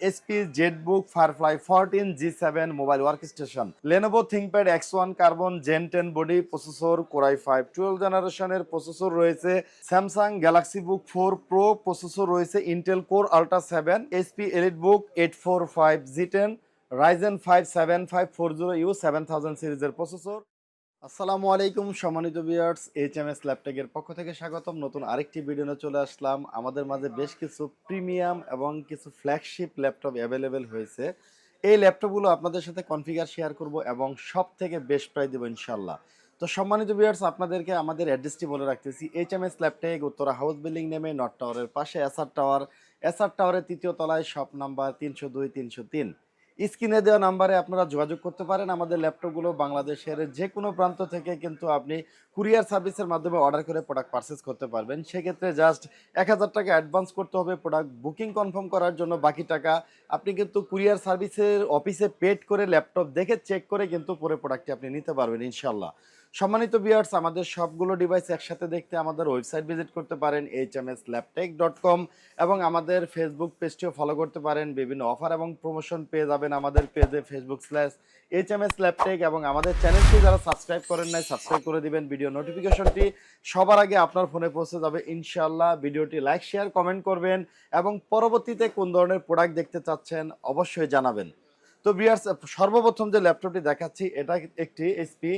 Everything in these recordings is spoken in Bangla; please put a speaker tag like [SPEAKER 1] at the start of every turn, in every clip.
[SPEAKER 1] HP, ZBook, Firefly fourteen, G seven, mobile work station Lenovo ThinkPad X one carbon gen ten body processor core i five twelve জেনারেশনের প্রসেসর রয়েছে। Samsung Galaxy book four pro processor রয়েছে Intel core ultra seven HP elite book eight four five G ten Ryzen five seven five four zero U seven thousand সিরিজের প্রসেসর আসসালামু আলাইকুম, সম্মানিত ভিউয়ার্স এইচ এম এস ল্যাপটেকের পক্ষ থেকে স্বাগতম। নতুন আরেকটি ভিডিও চলে আসলাম। আমাদের মাঝে বেশ কিছু প্রিমিয়াম এবং কিছু ফ্ল্যাগশিপ ল্যাপটপ অ্যাভেলেবেল হয়েছে। এই ল্যাপটপগুলো আপনাদের সাথে কনফিগার শেয়ার করব এবং সব থেকে বেস্ট প্রাইস দেবো ইনশাল্লাহ তো সম্মানিত ভিউয়ার্স আপনাদেরকে আমাদের অ্যাড্রেসটি বলে রাখতেছি। H M S Laptech Uttara house building নেমে নর্থ টাওয়ারের পাশে এসআর টাওয়ার এসআর টাওয়ারের তৃতীয় তলায় শপ নাম্বার তিনশো দুই, তিনশো তিন। স্ক্রিনে দেওয়া নাম্বারে আপনারা যোগাযোগ করতে পারেন। আমাদের ল্যাপটপগুলো বাংলাদেশের যে কোনো প্রান্ত থেকে কিন্তু আপনি কুরিয়ার সার্ভিসের মাধ্যমে অর্ডার করে প্রোডাক্ট পারচেস করতে পারবেন। সেক্ষেত্রে জাস্ট এক হাজার টাকা অ্যাডভান্স করতে হবে প্রোডাক্ট বুকিং কনফার্ম করার জন্য। বাকি টাকা আপনি কিন্তু কুরিয়ার সার্ভিসের অফিসে পেড করে ল্যাপটপ দেখে চেক করে কিন্তু পরে প্রোডাক্টটি আপনি নিতে পারবেন ইনশাল্লাহ সম্মানিত বিয়ার্স আমাদের সবগুলো ডিভাইস একসাথে দেখতে আমাদের ওয়েবসাইট ভিজিট করতে পারেন H M S dot com এবং আমাদের ফেসবুক পেজটিও ফলো করতে পারেন, বিভিন্ন অফার এবং প্রমোশন পেয়ে যাবেন আমাদের পেজে Facebook slash H M S এবং আমাদের চ্যানেলটি যারা সাবস্ক্রাইব করেন নাই সাবস্ক্রাইব করে দিবেন ভিডিও নোটিফিকেশনটি সবার আগে আপনার ফোনে পৌঁছে যাবে। ইনশাল্লাহ ভিডিওটি লাইক শেয়ার কমেন্ট করবেন এবং পরবর্তীতে কোন ধরনের প্রোডাক্ট দেখতে চাচ্ছেন অবশ্যই জানাবেন। তো বিয়ার্স সর্বপ্রথম যে ল্যাপটপটি দেখাচ্ছি, এটা একটি এসপি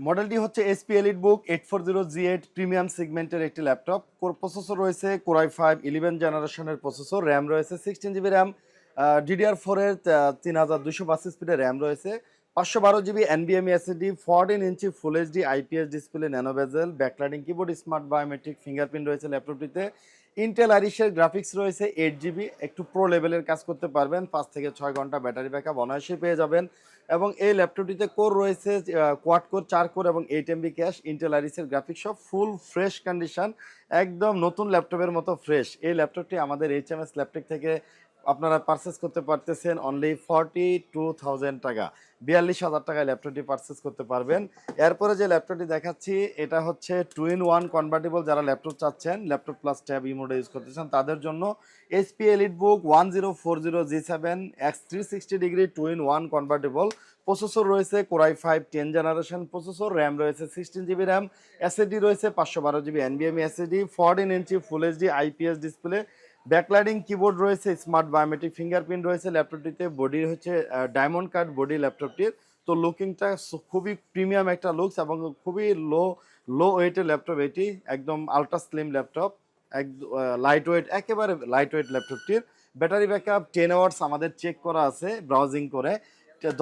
[SPEAKER 1] মডেলটি হচ্ছে HP elite book eight four zero G eight premium সেগমেন্টের একটি ল্যাপটপ। প্রসেসর রয়েছে কোরাই ফাইভ ইলেভেন জেনারেশনের প্রসেসর র্যাম রয়েছে সিক্সটিন জিবি র্যাম ডিডিআর ফোরের তিন হাজার দুশো বাসি স্পিডের র্যাম রয়েছে, পাঁচশো বারো GB এনবিএম SSD fourteen inch full HD IPS display nano bezel backlighting keyboard smart biometric fingerprint রয়েছে ল্যাপটপটিতে। ইন্টেল আরিশের গ্রাফিক্স রয়েছে এইট জিবি একটু প্রো লেভেলের কাজ করতে পারবেন, পাঁচ থেকে ছয় ঘণ্টা ব্যাটারি ব্যাকআপ অনায়াসে পেয়ে যাবেন। এবং এই ল্যাপটপটিতে কোর রয়েছে কোয়াড কোর চার কোর এবং এইট এমবি ক্যাশ ইন্টেল আরিসের গ্রাফিক্স সব ফুল ফ্রেশ কন্ডিশন একদম নতুন ল্যাপটপের মতো ফ্রেশ এই ল্যাপটপটি আমাদের এইচ এম এস থেকে আপনারা পারচেস করতে পারতেছেন অনলি ফর্টি টু থাউজেন্ড টাকা। বিয়াল্লিশ হাজার টাকায় ল্যাপটপটি পারচেস করতে পারবেন। এরপরে যে ল্যাপটপটি দেখাচ্ছি, এটা হচ্ছে টু ইন ওয়ান কনভার্টেবল যারা ল্যাপটপ চাচ্ছেন, ল্যাপটপ প্লাস ট্যাব ইমোডে ইউজ করতে চান, তাদের জন্য HP elite book one zero four zero G seven X three sixty degree two in one convertible processor রয়েছে core i five ten generation processor, RAM রয়েছে সিক্সটিন জিবি র্যাম এসএডি রয়েছে পাঁচশো বারো GB এনবিএমই SSD fourteen inch full HD IPS display backlighting keyboard রয়েছে স্মার্ট বায়োমেট্রিক ফিঙ্গারপ্রিন্ট রয়েছে ল্যাপটপটিতে বডি হচ্ছে ডায়মন্ড কার্ড বডি ল্যাপটপটির তো লুকিংটা খুবই প্রিমিয়াম একটা লুকস এবং খুবই লো লো ওয়েটের ল্যাপটপ এটি, একদম আলট্রা স্লিম ল্যাপটপ এক লাইট ওয়েট একেবারে লাইট ওয়েট ল্যাপটপটির ব্যাটারি ব্যাকআপ টেন আওয়ার্স আমাদের চেক করা আছে ব্রাউজিং করে।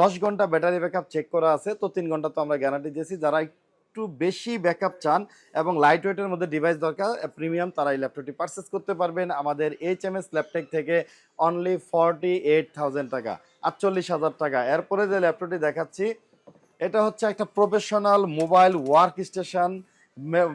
[SPEAKER 1] দশ ঘণ্টা ব্যাটারি ব্যাকআপ চেক করা আছে, তো তিন ঘণ্টা তো আমরা গ্যারান্টি দিয়েছি। যারা একটু বেশি ব্যাকআপ চান এবং লাইট ওয়েটের মধ্যে ডিভাইস দরকার প্রিমিয়াম তারা এই ল্যাপটপটি পারচেস করতে পারবেন। আমাদের এইচ এম এস ল্যাপটপ থেকে অনলি ফর্টি এইট থাউজেন্ড টাকা, আটচল্লিশ হাজার টাকা। এরপরে যে ল্যাপটপটি দেখাচ্ছি, এটা হচ্ছে একটা প্রফেশনাল মোবাইল ওয়ার্ক স্টেশন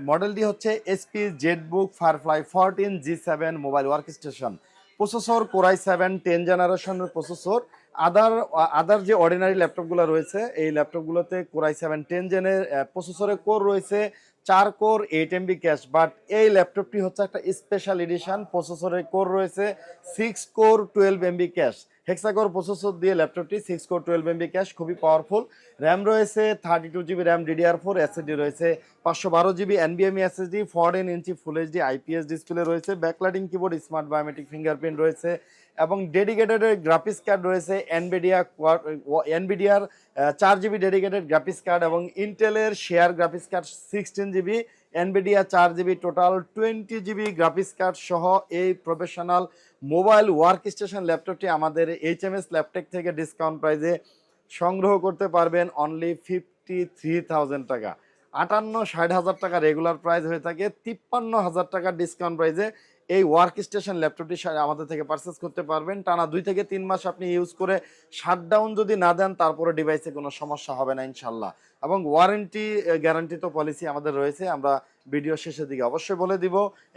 [SPEAKER 1] মডেলটি হচ্ছে SP ZBook Firefly fourteen G seven mobile work station processor core i seven ten জেনারেশনের প্রসেসর আদার আদার যে অর্ডিনারি ল্যাপটপগুলো রয়েছে, এই ল্যাপটপগুলোতে কোরাই সেভেন টেন জেনের প্রসেসরে কোর রয়েছে, চার core eight MB cache but এই ল্যাপটপটি হচ্ছে একটা স্পেশাল এডিশন প্রসেসরে কোর রয়েছে six core twelve MB cache hexacore processor দিয়ে ল্যাপটপটি six core twelve MB cache খুবই পাওয়ারফুল র্যাম রয়েছে thirty two GB RAM DDR four SSD রয়েছে পাঁচশো বারো GB এনবিএমই SSD fourteen inch full HD IPS display রয়েছে backlighting keyboard smart biometric fingerprint রয়েছে, এবং ডেডিকেটেড গ্রাফিক্স কার্ড রয়েছে এনবিডিয়া এনবিডিয়ার চার জিবি ডেডিকেটেড গ্রাফিক্স কার্ড এবং ইন্টেলের share graphics card sixteen GB Nvidia চার GB total twenty GB graphics card সহ এই প্রফেশনাল মোবাইল ওয়ার্ক স্টেশন ল্যাপটপটি আমাদের এইচ এম এস ল্যাপটপ থেকে ডিসকাউন্ট প্রাইজে সংগ্রহ করতে পারবেন অনলি ফিফটি থ্রি থাউজেন্ড টাকা। আটান্ন, ষাট হাজার টাকা রেগুলার প্রাইস হয়ে থাকে, তিপ্পান্ন হাজার টাকা ডিসকাউন্ট প্রাইজে এই ওয়ার্ক স্টেশন ল্যাপটপটি আমাদের থেকে পারচেস করতে পারবেন। টানা দুই থেকে তিন মাস আপনি ইউজ করে শাটডাউন যদি না দেন, তারপরে ডিভাইসে কোনো সমস্যা হবে না ইনশাল্লাহ। এবং ওয়ারেন্টি গ্যারান্টি তো পলিসি আমাদের রয়েছে, আমরা ভিডিও শেষের দিকে অবশ্যই বলে দিব।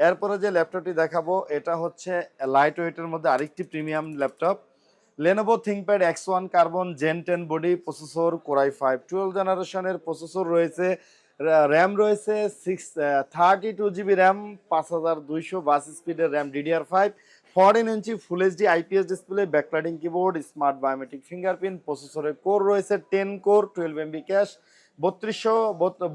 [SPEAKER 1] এরপরে যে ল্যাপটপটি দেখাবো, এটা হচ্ছে লাইট ওয়েটের মধ্যে আরেকটি premium laptop Lenovo ThinkPad X one carbon gen ten body processor core i five twelve জেনারেশনের প্রসেসর রয়েছে। র্যাম রয়েছে six thirty two GB RAM পাঁচ হাজার দুইশো বাস স্পিডের RAM DDR five fourteen inch full HD IPS display backlighting keyboard smart biometric fingerprint প্রসেসরের কোর রয়েছে ten core twelve MB cache বত্রিশশো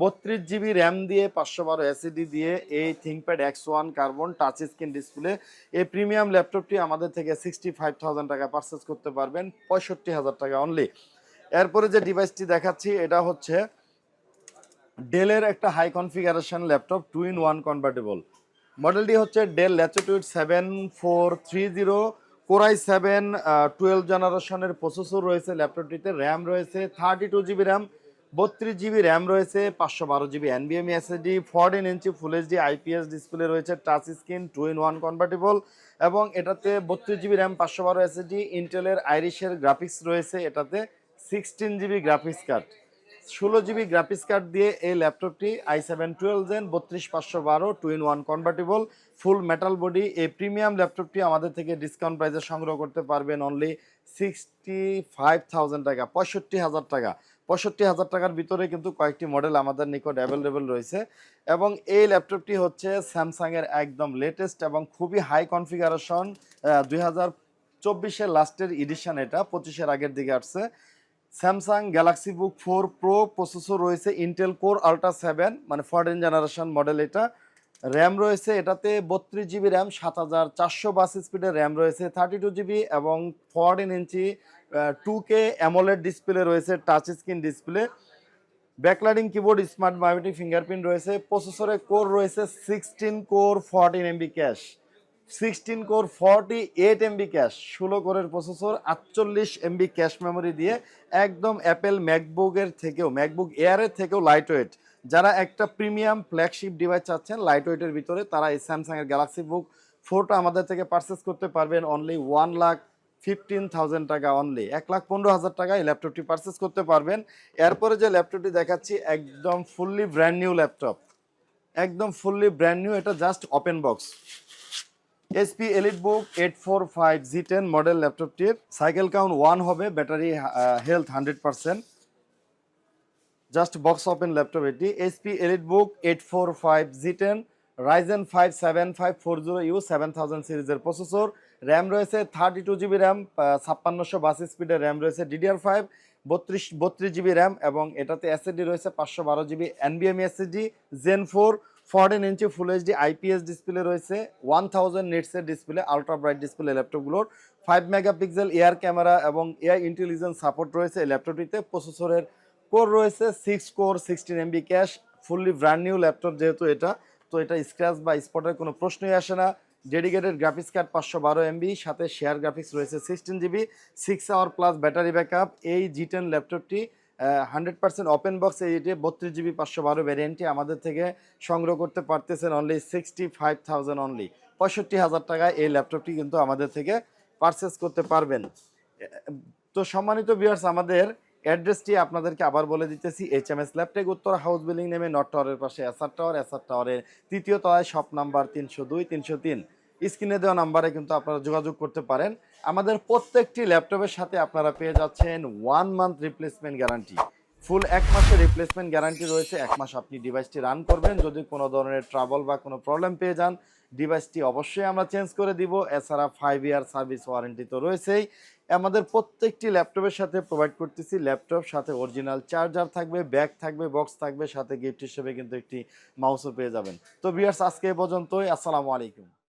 [SPEAKER 1] বত্রিশ জিবি র্যাম দিয়ে পাঁচশো বারো এসিডি দিয়ে এই ThinkPad X one carbon touch screen display এই প্রিমিয়াম ল্যাপটপটি আমাদের থেকে সিক্সটি ফাইভ থাউজেন্ড টাকা পারচেস করতে পারবেন, পঁয়ষট্টি হাজার টাকা অনলি এরপরে যে ডিভাইসটি দেখাচ্ছি, এটা হচ্ছে ডেলের একটা high configuration laptop two in one convertible মডেলটি হচ্ছে Dell Latitude seven four three zero. Core i seven twelve জেনারেশনের প্রসেসর রয়েছে ল্যাপটপটিতে র্যাম রয়েছে থার্টি টু জিবি র্যাম বত্রিশ জিবি র্যাম রয়েছে, পাঁচশো বারো GB এনবিএম SSD fourteen inch full HD IPS display রয়েছে touch screen two in one convertible এবং এটাতে বত্রিশ জিবি র্যাম পাঁচশো বারো এসএসডি ইন্টেলের আইরিশের গ্রাফিক্স রয়েছে, এটাতে সিক্সটিন জিবি গ্রাফিক্স কার্ড ষোলো জিবি গ্রাফিক্স কার্ড দিয়ে এই ল্যাপটপটি আই সেভেন টুয়েলভ জেন বত্রিশ পাঁচশো বারো two in one convertible full metal body এই প্রিমিয়াম ল্যাপটপটি আমাদের থেকে ডিসকাউন্ট প্রাইসে সংগ্রহ করতে পারবেন অনলি সিক্সটি ফাইভ টাকা, পঁয়ষট্টি হাজার টাকা। পঁয়ষট্টি হাজার টাকার ভিতরে কিন্তু কয়েকটি মডেল আমাদের নিকট অ্যাভেলেবেল রয়েছে। এবং এই ল্যাপটপটি হচ্ছে স্যামসাংয়ের একদম লেটেস্ট এবং খুবই হাই কনফিগারেশন দুই হাজার চব্বিশের লাস্টের এডিশন এটা, পঁচিশের আগের দিকে আসছে। Samsung Galaxy book four pro processor রয়েছে ইন্টেল কোর আল্ট্রা সেভেন মানে ফোরটিন জেনারেশন মডেল এটা। র্যাম রয়েছে এটাতে বত্রিশ জিবি র্যাম সাত হাজার চারশো বাস স্পিডের র্যাম রয়েছে থার্টি টু জিবি এবং fourteen inch two K AMOLED display রয়েছে touch screen display backlighting keyboard smart biometric fingerprint রয়েছে প্রসেসরে কোর রয়েছে sixteen core fourteen MB cache sixteen core forty eight MB cache ষোলো কোরের প্রসেসর আটচল্লিশ এমবি ক্যাশ মেমোরি দিয়ে একদম অ্যাপেল ম্যাকবুকের থেকেও ম্যাকবুক এয়ারের থেকেও লাইট ওয়েট যারা একটা প্রিমিয়াম ফ্ল্যাগশিপ ডিভাইস চাচ্ছেন লাইট ওয়েটের ভিতরে, তারা এই স্যামসাংয়ের গ্যালাক্সি বুক ফোরটা আমাদের থেকে পারচেস করতে পারবেন only one lakh fifteen thousand টাকা অনলি এক লাখ পনেরো হাজার টাকা এই ল্যাপটপটি পারচেস করতে পারবেন। এরপরে যে ল্যাপটপটি দেখাচ্ছি, একদম ফুললি ব্র্যান্ড নিউ ল্যাপটপ একদম ফুললি ব্র্যান্ড নিউ এটা just open box HP elite book eight four five G ten model ল্যাপটপটির cycle count one হবে battery health hundred percent just box open laptop এটি। HP elite book eight four five G ten Ryzen five seven five four zero U seven thousand সিরিজের প্রসেসর র্যাম রয়েছে থার্টি টু জিবি র্যাম ছাপ্পান্নশো বাস স্পিডের র্যাম রয়েছে ডিডিআর ফাইভ বত্রিশ বত্রিশ জিবি র্যাম এবং এটাতে এসএসডি রয়েছে পাঁচশো বারো GB এনবিএম SSD gen four fourteen inch full HD IPS display রয়েছে ওয়ান থাউজেন্ড নিটসের ডিসপ্লে আলট্রা ব্রাইট ডিসপ্লে ল্যাপটপগুলোর ফাইভ মেগাপিক্সেল এয়ার ক্যামেরা এবং এয়ার ইন্টেলিজেন্স সাপোর্ট রয়েছে এই ল্যাপটপটিতে প্রসেসরের কোর রয়েছে six core sixteen MB cache fully brand new laptop যেহেতু এটা, তো এটা স্ক্র্যাচ বা স্পটের কোনো প্রশ্নই আসে না। ডেডিকেটেড গ্রাফিক্স কার্ড পাঁচশো বারো এমবি সাথে শেয়ার গ্রাফিক্স রয়েছে sixteen GB six hour plus battery backup এই জি টেন ল্যাপটপটি হান্ড্রেড পার্সেন্ট ওপেন বক্স এইটে বত্রিশ জিবি পাঁচশো বারো ভ্যারিয়েন্টটি আমাদের থেকে সংগ্রহ করতে পারতেছেন only sixty five thousand only পঁয়ষট্টি হাজার টাকায় এই ল্যাপটপটি কিন্তু আমাদের থেকে পারচেস করতে পারবেন। তো সম্মানিত ভিউয়ার্স আমাদের অ্যাড্রেসটি আপনাদেরকে আবার বলে দিতেছি এইচ এম এস ল্যাপটেক উত্তর হাউস বিল্ডিং নেমে নট টাওয়ারের পাশে এসআর টাওয়ার এসআর টাওয়ারের তৃতীয় তলায় শপ নাম্বার তিনশো দুই, তিনশো তিন। স্ক্রিনে দেওয়া নাম্বারে কিন্তু আপনারা যোগাযোগ করতে পারেন। আমাদের প্রত্যেকটি ল্যাপটপের সাথে আপনারা পেয়ে যাচ্ছেন one month replacement guarantee full এক মাসের রিপ্লেসমেন্ট গ্যারান্টি রয়েছে। এক মাস আপনি ডিভাইসটি রান করবেন। যদি কোনো ধরনের ট্রাবল বা কোনো প্রবলেম পেয়ে যান ডিভাইসটি অবশ্যই আমরা চেঞ্জ করে দিব। এছাড়া ফাইভ ইয়ার সার্ভিস ওয়ারেন্টি তো রয়েছেই। আমাদের প্রত্যেকটি ল্যাপটপের সাথে প্রোভাইড করতেছি। ল্যাপটপ সাথে অরিজিনাল চার্জার থাকবে ব্যাগ থাকবে বক্স থাকবে, সাথে গিফট হিসেবে কিন্তু একটি মাউসও পেয়ে যাবেন। তো বিয়ার্স আজকে এ পর্যন্তই। আসসালামু আলাইকুম।